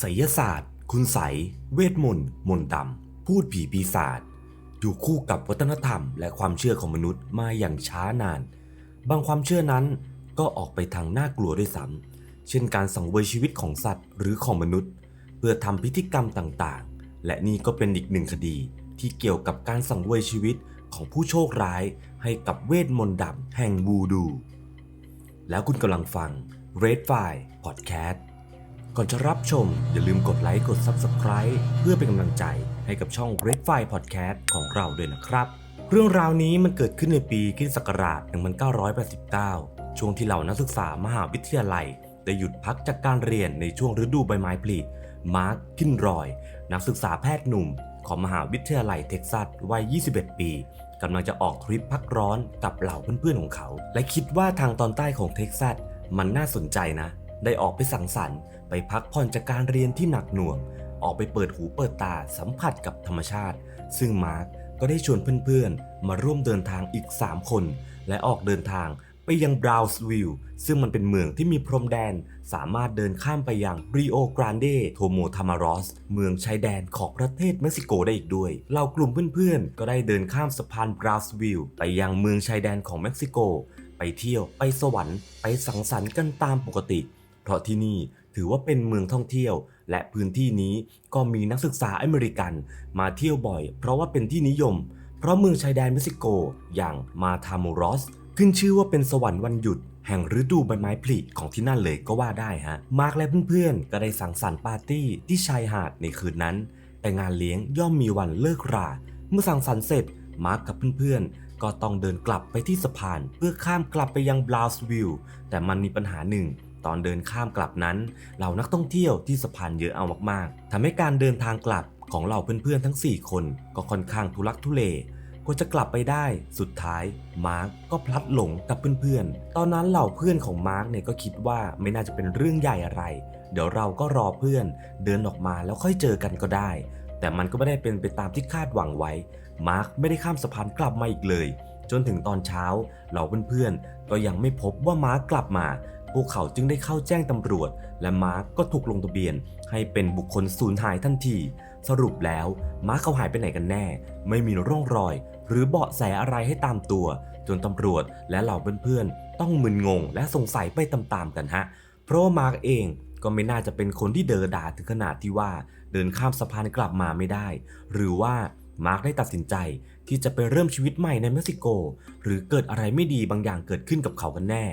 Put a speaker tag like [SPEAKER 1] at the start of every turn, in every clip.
[SPEAKER 1] ไสยศาสตร์ คุณไสยเวทมนต์มนต์ดำพูดผีปีศาจอยู่คู่กับวัฒนธรรม และความเชื่อของมนุษย์มาอย่างช้านาน บางความเชื่อนั้นก็ออกไปทางน่ากลัวด้วยซ้ำเช่นการสังเวยชีวิตของสัตว์หรือของมนุษย์ เพื่อทำพิธีกรรมต่างๆ และนี่ก็เป็นอีกหนึ่งคดีที่เกี่ยวกับการสังเวยชีวิตของผู้โชคร้ายให้กับเวทมนต์ดำแห่งบูดู แล้วคุณกำลังฟัง Red File Podcast ก่อนจะรับชม อย่าลืมกดไลค์กด Subscribe เพื่อเป็นกำลังใจให้กับช่อง Red File Podcast ของเราด้วยนะครับ เรื่องราวนี้มันเกิดขึ้นในปีคริสตศักราช 1989 ช่วงที่เหล่านักศึกษามหาวิทยาลัย ได้หยุดพักจากการเรียนในช่วงฤดูใบไม้ผลิมาร์คกินรอย นักศึกษาแพทย์หนุ่ม ของมหาวิทยาลัยเท็กซัสวัย 21 ปีกำลังจะออกทริปพักร้อนกับเหล่าเพื่อนๆของเขา และคิดว่าทางตอนใต้ของเท็กซัสมันน่าสนใจนะ ได้ออกไปสังสรรค์ไปพักผ่อนจากการเรียนที่หนักหน่วง ออกไปเปิดหูเปิดตาสัมผัสกับธรรมชาติ ซึ่งมาร์กก็ได้ชวนเพื่อนๆ มาร่วมเดินทางอีก 3 คน และออกเดินทางไปยังบราวส์วิลล์ซึ่งมันเป็นเมืองที่มีพรมแดน สามารถเดินข้ามไปยังริโอกรานเดโทโมทามารอส เมืองชายแดนของประเทศเม็กซิโกได้อีกด้วย เรากลุ่มเพื่อนๆ ก็ได้เดินข้ามสะพานบราวส์วิลล์ไปยังเมืองชายแดนของเม็กซิโก ไปเที่ยวไปสวรรค์ ไปสังสรรค์กันตามปกติ เพราะที่นี่ถือว่าเป็นเมืองท่องเที่ยว และพื้นที่นี้ก็มีนักศึกษาอเมริกัน มาเที่ยวบ่อย เพราะว่าเป็นที่นิยม เพราะเมืองชายแดนเม็กซิโกอย่างมาทามรอสขึ้นชื่อว่าเป็นสวรรค์วันหยุด แห่งฤดูใบไม้ผลิของที่นั่นเลยก็ว่าได้ฮะ มาร์กและเพื่อนๆ ก็ได้สังสรรค์ปาร์ตี้ที่ชายหาดในคืนนั้น แต่งานเลี้ยงย่อมมีวันเลิกรา เมื่อสังสรรค์เสร็จ มาร์กกับเพื่อนๆ ก็ต้องเดินกลับไปที่สะพาน เพื่อข้ามกลับไปยังบลาวส์วิลแต่มันมีปัญหาหนึ่ง ตอนเดินข้ามกลับนั้นเหล่านักท่องเที่ยวที่สะพานเยอะเอามากๆทำให้การเดินทางกลับของเหล่าเพื่อนๆทั้ง 4 คนก็ค่อนข้างทุลักทุเลกว่าจะกลับไปได้ สุดท้าย มาร์กก็พลัดหลงกับเพื่อนๆ ตอนนั้นเหล่าเพื่อนของมาร์กเนี่ยก็คิดว่าไม่น่าจะเป็นเรื่องใหญ่อะไร เดี๋ยวเราก็รอเพื่อน เดินออกมาแล้วค่อยเจอกันก็ได้ แต่มันก็ไม่ได้เป็นไปตามที่คาดหวังไว้ มาร์กไม่ได้ข้ามสะพานกลับมาอีกเลย จนถึงตอนเช้า เหล่าเพื่อนๆ ก็ยังไม่พบว่ามาร์กกลับมา พวกเขาจึงได้เข้าแจ้งตำรวจ และมาร์กก็ถูกลงทะเบียน ให้เป็นบุคคลสูญหายทันที สรุปแล้วมาร์คเขาหายไปไหนกันแน่ ไม่มีร่องรอย หรือเบาะแสอะไรให้ตามตัว จนตำรวจและเหล่าเพื่อนๆต้องมึนงงและสงสัยไปตามๆกันฮะ เพราะว่ามาร์กเองก็ไม่น่าจะเป็นคนที่เดินดาถึงขนาดที่ว่า เดินข้ามสะพานกลับมาไม่ได้ หรือว่ามาร์กได้ตัดสินใจที่จะไปเริ่มชีวิตใหม่ในเม็กซิโก หรือเกิดอะไรไม่ดีบางอย่างเกิดขึ้นกับเขากันแน่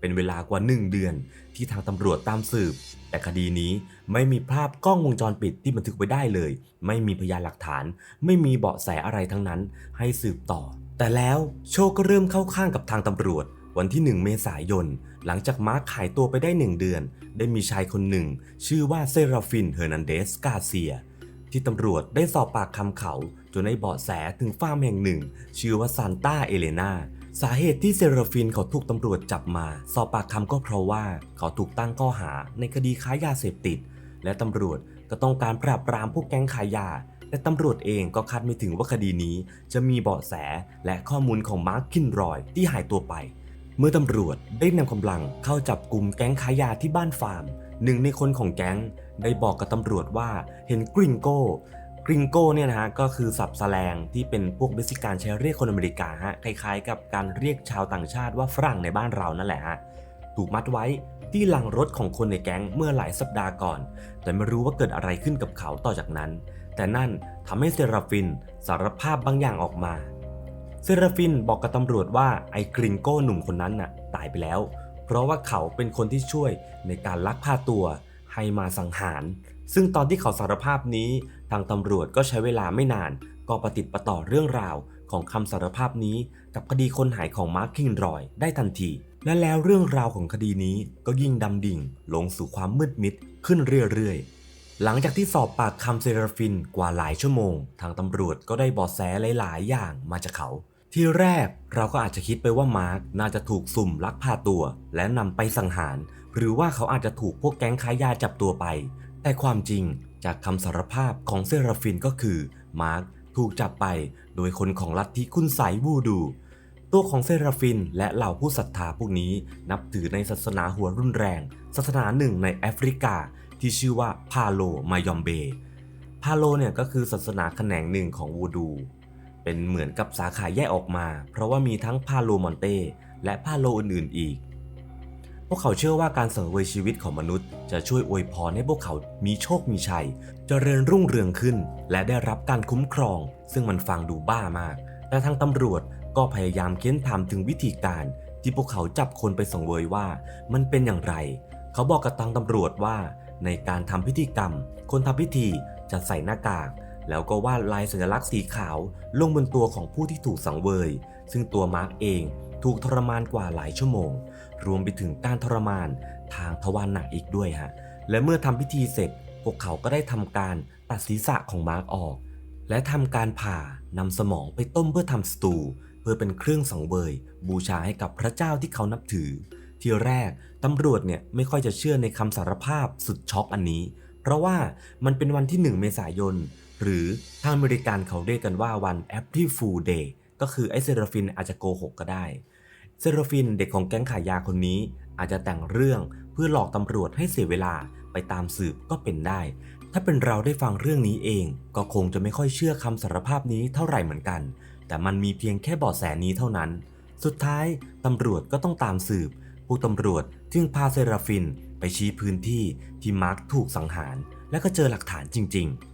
[SPEAKER 1] เป็นเวลากว่า 1 เดือน ที่ทางตำรวจตามสืบ แต่คดีนี้ไม่มีภาพกล้องวงจรปิดที่บันทึกไว้ได้เลย ไม่มีพยานหลักฐาน ไม่มีเบาะแสอะไรทั้งนั้น ให้สืบต่อ แต่แล้วโชคก็เริ่มเข้าข้างกับทางตำรวจวันที่ 1 เมษายน หลังจากมาร์คขายตัวไปได้ 1 เดือน ได้มีชายคนหนึ่ง ชื่อว่าเซราฟิน เฮอร์นันเดส กาเซีย ที่ตำรวจได้สอบปากคำเขา จนได้เบาะแสถึงฟาร์มแห่งหนึ่ง ชื่อว่าซานต้าเอเลนา สาเหตุที่เซราฟินเขาถูกตำรวจจับมา สอบปากคำก็เพราะว่าเขาถูกตั้งข้อหาในคดีค้ายาเสพติด และตำรวจก็ต้องการปราบปรามพวกแก๊งขายยา แต่ตำรวจเองก็คาดไม่ถึงว่าคดีนี้ จะมีเบาะแสและข้อมูลของมาร์คคินรอยที่หายตัวไป เมื่อตำรวจได้นำกำลังเข้าจับกลุ่มแก๊งค้ายาที่บ้านฟาร์มหนึ่งในคนของแก๊งได้บอกกับตำรวจว่าเห็นกริงโก้ กริงโก้เนี่ยนะฮะก็คือศัพท์แสลงที่เป็นพวกเบสิการใช้เรียกคนอเมริกาฮะคล้ายๆ กับการเรียกชาวต่างชาติว่าฝรั่งในบ้านเรานั่นแหละฮะถูกมัดไว้ที่หลังรถของคนในแก๊งเมื่อหลายสัปดาห์ก่อน แต่ไม่รู้ว่าเกิดอะไรขึ้นกับเขาต่อจากนั้น แต่นั่นทำให้เซราฟินสารภาพบางอย่างออกมา เซราฟินบอกกับตำรวจว่าไอ้กริงโก้หนุ่มคนนั้นน่ะตายไปแล้ว เพราะว่าเขาเป็นคนที่ช่วยในการลักพาตัวให้มาสังหาร ซึ่งตอนที่เขาสารภาพนี้ ทางตำรวจก็ใช้เวลาไม่นานก็ประติดประต่อเรื่องราวของคำสารภาพนี้กับคดีคนหายของมาร์คคินรอยได้ทันที และแล้วเรื่องราวของคดีนี้ก็ยิ่งดำดิ่งลงสู่ความมืดมิดขึ้นเรื่อยๆ หลังจากที่สอบปากคำเซราฟินกว่าหลายชั่วโมง ทางตำรวจก็ได้เบาะแสหลาย ๆ อย่างมาจากเขา ที่แรกเราก็อาจจะคิดไปว่ามาร์กน่าจะถูกสุ่มลักพาตัว และนำไปสังหาร หรือว่าเขาอาจจะถูกพวกแก๊งค้ายาจับตัวไป แต่ความจริง จากคำสารภาพของเซราฟินก็คือ มาร์กถูกจับไปโดยคนของลัทธิคุณไสยวูดู ตัวของเซราฟินและเหล่าผู้ศรัทธาพวกนี้นับถือในศาสนาหัวรุนแรง ศาสนาหนึ่งในแอฟริกา ที่ชื่อว่าพาโลมายอมเบ พาโลเนี่ยก็คือศาสนาแขนงหนึ่งของวูดู เป็นเหมือนกับสาขาแยกออกมา เพราะว่ามีทั้งพาโลมอนเตและพาโลอื่นๆอีก พวกเขาเชื่อว่าการสังเวยชีวิตของมนุษย์ จะช่วยอวยพรให้พวกเขามีโชคมีชัยจเจริญรุ่งเรืองขึ้น และได้รับการคุ้มครอง ซึ่งมันฟังดูบ้ามาก แต่ทางตำรวจก็พยายามเค้นถามถึงวิธีการ ที่พวกเขาจับคนไปสังเวยว่า มันเป็นอย่างไร เขาบอกกับทางตำรวจว่า ในการทำพิธีกรรม คนทำพิธีจะใส่หน้ากาก แล้วก็วาดลายสัญลักษณ์สีขาว ลงบนตัวของผู้ที่ถูกสังเวย ซึ่งตัวมาร์กเอง ถูกทรมานกว่าหลายชั่วโมง รวมไปถึงการทรมานทางทวารหนักอีกด้วยฮะ และเมื่อทำพิธีเสร็จ พวกเขาก็ได้ทำการตัดศีรษะของมาร์กออก และทำการผ่านำสมองไปต้มเพื่อทำสตู เพื่อเป็นเครื่องสังเวย บูชาให้กับพระเจ้าที่เขานับถือ ที่แรกตำรวจเนี่ยไม่ค่อยจะเชื่อในคำสารภาพสุดช็อกอันนี้ เพราะว่ามันเป็นวันที่ 1 เมษายน หรือทางอเมริกันเขาเรียกกันว่าวัน April Fool Day ก็คือไอเซราฟินอาจจะโกหกก็ได้ เซราฟินเด็กของแก๊งขายยาคนนี้ อาจจะแต่งเรื่องเพื่อหลอกตำรวจให้เสียเวลาไปตามสืบก็เป็นได้ ถ้าเป็นเราได้ฟังเรื่องนี้เอง ก็คงจะไม่ค่อยเชื่อคำสารภาพนี้เท่าไหร่เหมือนกัน แต่มันมีเพียงแค่เบาะแสนี้เท่านั้น สุดท้ายตำรวจก็ต้องตามสืบพวกตำรวจจึงพาเซราฟินไปชี้พื้นที่ที่มาร์คถูกสังหาร และก็เจอหลักฐานจริง ๆ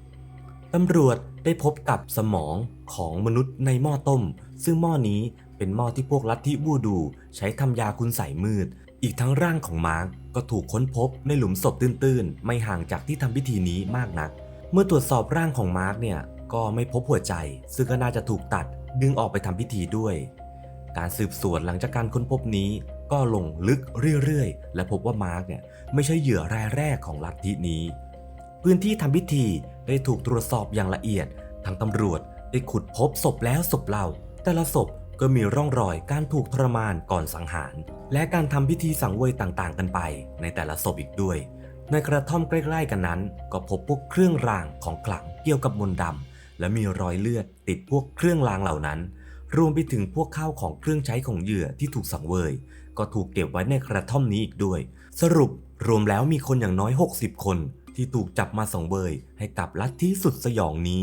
[SPEAKER 1] ตำรวจได้พบกับสมองของมนุษย์ในหม้อต้ม ซึ่งหม้อนี้เป็นหม้อที่พวกลัทธิบูดูใช้ทำยาคุณใส่มืด อีกทั้งร่างของมาร์กก็ถูกค้นพบในหลุมศพตื้นๆ ไม่ห่างจากที่ทำพิธีนี้มากนัก เมื่อตรวจสอบร่างของมาร์กเนี่ยก็ไม่พบหัวใจ ซึ่งก็น่าจะถูกตัดดึงออกไปทำพิธีด้วย การสืบสวนหลังจากการค้นพบนี้ ก็ลงลึกเรื่อยๆ และพบว่ามาร์กเนี่ยไม่ใช่เหยื่อรายแรกของลัทธินี้ พื้นที่ทำพิธี ได้ถูกตรวจสอบอย่างละเอียด ทางตำรวจได้ขุดพบศพแล้วศพเล่า แต่ละศพก็มีร่องรอยการถูกทรมานก่อนสังหาร และการทำพิธีสังเวยต่างๆ กันไป ในแต่ละศพอีกด้วย ในกระท่อมใกล้ๆกันนั้น ก็พบพวกเครื่องรางของขลังเกี่ยวกับมนต์ดำและมีรอยเลือดติดพวกเครื่องรางเหล่านั้น รวมไปถึงพวกข้าวของเครื่องใช้ของเหยื่อที่ถูกสังเวย ก็ถูกเก็บไว้ในกระท่อมนี้อีกด้วย สรุปรวมแล้วมีคนอย่างน้อย 60 คน ที่ถูกจับมาสังเวยให้กับลัทธิสุดสยองนี้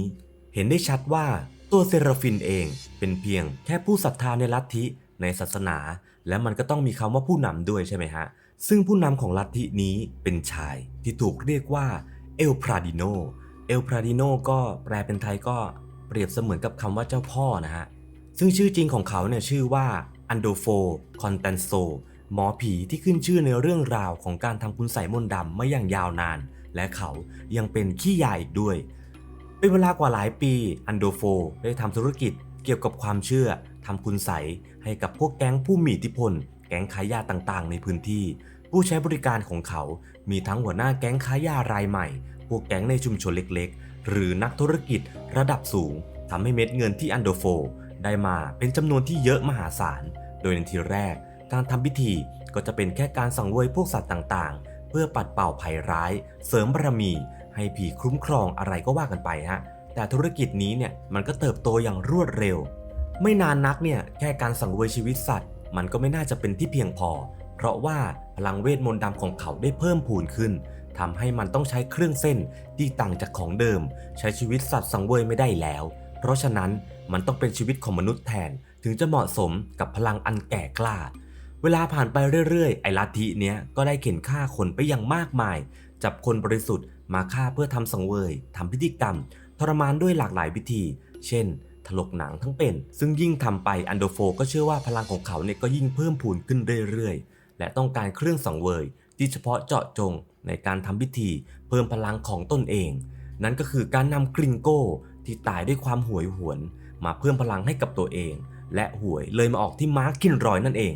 [SPEAKER 1] เห็นได้ชัดว่าตัวเซราฟินเองเป็นเพียงแค่ผู้ศรัทธาในลัทธิในศาสนา และมันก็ต้องมีคำว่าผู้นำด้วยใช่ไหมฮะ ซึ่งผู้นำของลัทธินี้เป็นชายที่ถูกเรียกว่าเอลพราดิโน เอลพราดิโนก็แปลเป็นไทยก็เปรียบเสมือนกับคำว่าเจ้าพ่อนะฮะ ซึ่งชื่อจริงของเขาเนี่ยชื่อว่าอันโดโฟคอนแตนโซหมอผีที่ขึ้นชื่อในเรื่องราวของการทำคุณใส่มนต์ดำมาอย่างยาวนาน และเขายังเป็นขี้ยาอีกด้วย เป็นเวลากว่าหลายปีอันโดโฟได้ทำธุรกิจเกี่ยวกับความเชื่อทำคุณใสยให้กับพวกแก๊งผู้มีอิทธิพล แก๊งขายยาต่างๆ ในพื้นที่ ผู้ใช้บริการของเขา มีทั้งหัวหน้าแก๊งค้ายารายใหม่ พวกแก๊งในชุมชนเล็กๆ หรือนักธุรกิจระดับสูงทำให้เม็ดเงินที่อันโดโฟได้มาเป็นจำนวนที่เยอะมหาศาล โดยในทีแรกการทำพิธีก็จะเป็นแค่การสังเวยพวกสัตว์ต่างๆ เพื่อปัดเป่าภัยร้าย เสริมบารมี ให้ผีคุ้มครองอะไรก็ว่ากันไปฮะแต่ธุรกิจนี้เนี่ยมันก็เติบโตอย่างรวดเร็ว ไม่นานนักเนี่ยแค่การสังเวยชีวิตสัตว์ มันก็ไม่น่าจะเป็นที่เพียงพอ เพราะว่าพลังเวทมนต์ดำของเขาได้เพิ่มพูนขึ้นทำให้มันต้องใช้เครื่องเส้นที่ต่างจากของเดิม ใช้ชีวิตสัตว์สังเวยไม่ได้แล้ว เพราะฉะนั้นมันต้องเป็นชีวิตของมนุษย์แทน ถึงจะเหมาะสมกับพลังอันแก่กล้า เวลาผ่านไปเรื่อยๆ ไอ้ลัทธิเนี้ยก็ได้เข็นฆ่าคนไปอย่างมากมาย จับคนบริสุทธิ์มาฆ่าเพื่อทำสังเวยทำพิธีกรรม ทรมานด้วยหลากหลายวิธี เช่น ถลกหนังทั้งเป็น ซึ่งยิ่งทำไปอันโดโฟก็เชื่อว่าพลังของเขาเนี่ยก็ยิ่งเพิ่มพูนขึ้นเรื่อยๆ และต้องการเครื่องสังเวย ที่เฉพาะเจาะจงในการทำพิธี เพิ่มพลังของตนเอง นั่นก็คือการนำกริงโก้ที่ตายด้วยความหวยหวน มาเพิ่มพลังให้กับตัวเอง และหวยเลยมาออกที่มาร์คกินรอยนั่นเอง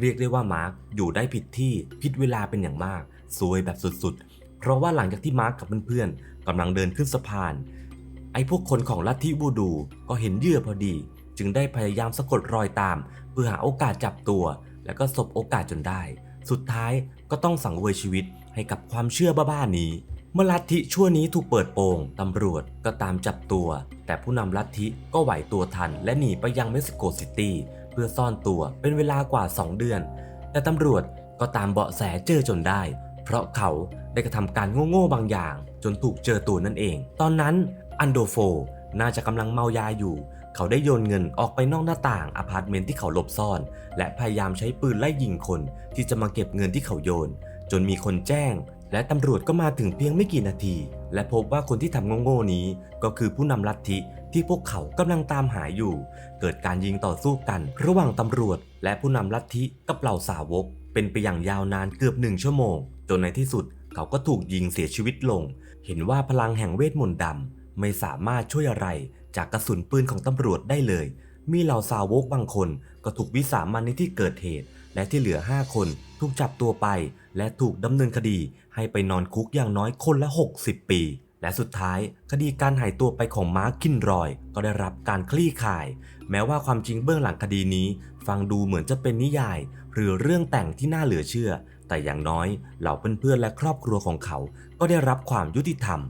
[SPEAKER 1] เรียกได้ว่ามาร์คอยู่ได้ผิดที่ผิดเวลาเป็นอย่างมากซวยแบบสุดๆ เพราะว่าหลังจากที่มาร์คกับเพื่อนๆกำลังเดินขึ้นสะพาน ไอ้พวกคนของลัทธิบูดูก็เห็นเหยื่อพอดี จึงได้พยายามสะกดรอยตาม เพื่อหาโอกาสจับตัว แล้วก็สบโอกาสจนได้ สุดท้ายก็ต้องสังเวยชีวิตให้กับความเชื่อบ้าๆนี้เมื่อลัทธิชั่วนี้ถูกเปิดโปง ตำรวจก็ตามจับตัว แต่ผู้นำลัทธิก็ไหวตัวทันและหนีไปยังเม็กซิโกซิตี้ เพื่อซ่อนตัวเป็นเวลากว่า 2 เดือน แต่ตำรวจก็ตามเบาะแสเจอจนได้ เพราะเขาได้กระทำการโง่ๆบางอย่าง จนถูกเจอตัวนั่นเอง ตอนนั้นอันโดโฟน่าจะกำลังเมายาอยู่ เขาได้โยนเงินออกไปนอกหน้าต่างอพาร์ตเมนต์ที่เขาหลบซ่อน และพยายามใช้ปืนไล่ยิงคนที่จะมาเก็บเงินที่เขาโยน จนมีคนแจ้ง และตำรวจก็มาถึงเพียงไม่กี่นาที และพบว่าคนที่ทำโง่ๆนี้ก็คือผู้นำลัทธิที่พวกเขากำลังตามหาอยู่ เกิดการยิงต่อสู้กัน ระหว่างตำรวจ และผู้นำลัทธิกับเหล่าสาวก เป็นไปอย่างยาวนานเกือบหนึ่งชั่วโมง จนในที่สุดเขาก็ถูกยิงเสียชีวิตลง เห็นว่าพลังแห่งเวทมนต์ดำไม่สามารถช่วยอะไร จากกระสุนปืนของตำรวจได้เลย มีเหล่าสาวกบางคนก็ถูกวิสามันในที่เกิดเหตุ และที่เหลือ 5 คนถูกจับตัวไป และถูกดำเนินคดี ให้ไปนอนคุกอย่างน้อยคนละ 60 ปี และสุดท้ายคดีการหายตัวไปของมาร์คคินรอย ก็ได้รับการคลี่คลาย แม้ว่าความจริงเบื้องหลังคดีนี้ ฟังดูเหมือนจะเป็นนิยาย หรือเรื่องแต่งที่น่าเหลือเชื่อ แต่อย่างน้อยเหล่าเพื่อนๆและครอบครัวของเขา ก็ได้รับความยุติธรรม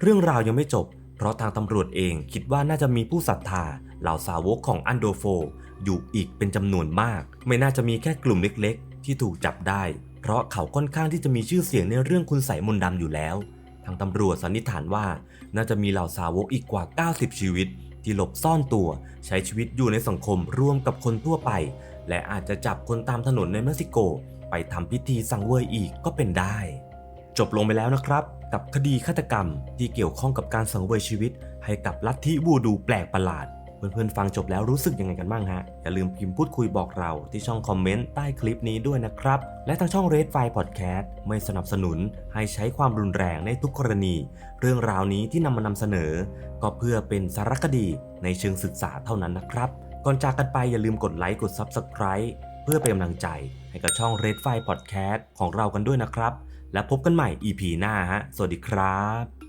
[SPEAKER 1] เรื่องราวยังไม่จบ เพราะทางตำรวจเองคิดว่าน่าจะมีผู้ศรัทธาเหล่าสาวกของอันโดโฟอยู่อีกเป็นจำนวนมาก ไม่น่าจะมีแค่กลุ่มเล็กๆ ที่ถูกจับได้ เพราะเขาค่อนข้างที่จะมีชื่อเสียงในเรื่องคุณใสยมนต์ดำอยู่แล้ว ทางตำรวจสันนิษฐานว่า น่าจะมีเหล่าสาวกอีกกว่า 90 ชีวิต ที่หลบซ่อนตัว ใช้ชีวิตอยู่ในสังคมร่วมกับคนทั่วไป และอาจจะจับคนตามถนนในเม็กซิโก ไปทำพิธีสังเวยอีกก็เป็นได้ จบลงไปแล้วนะครับ กับคดีฆาตกรรมที่เกี่ยวข้องกับการสังเวยชีวิต ให้กับลัทธิวูดูแปลกประหลาด เพื่อนๆฟังจบแล้วรู้สึกยังไงกันบ้างฮะ อย่าลืมพิมพ์พูดคุยบอกเราที่ช่องคอมเมนต์ใต้คลิปนี้ด้วยนะครับ และทางช่อง Red File Podcast ไม่สนับสนุนให้ใช้ความรุนแรงในทุกกรณี เรื่องราวนี้ที่นำมานำเสนอ ก็เพื่อเป็นสารคดีในเชิงศึกษาเท่านั้นนะครับ ก่อนจากกันไปอย่าลืมกดไลค์กด Subscribe เพื่อเป็นกำลังใจให้กับช่อง Red File Podcast ของเรากันด้วยนะครับ และพบกันใหม่ EP หน้าฮะ สวัสดีครับ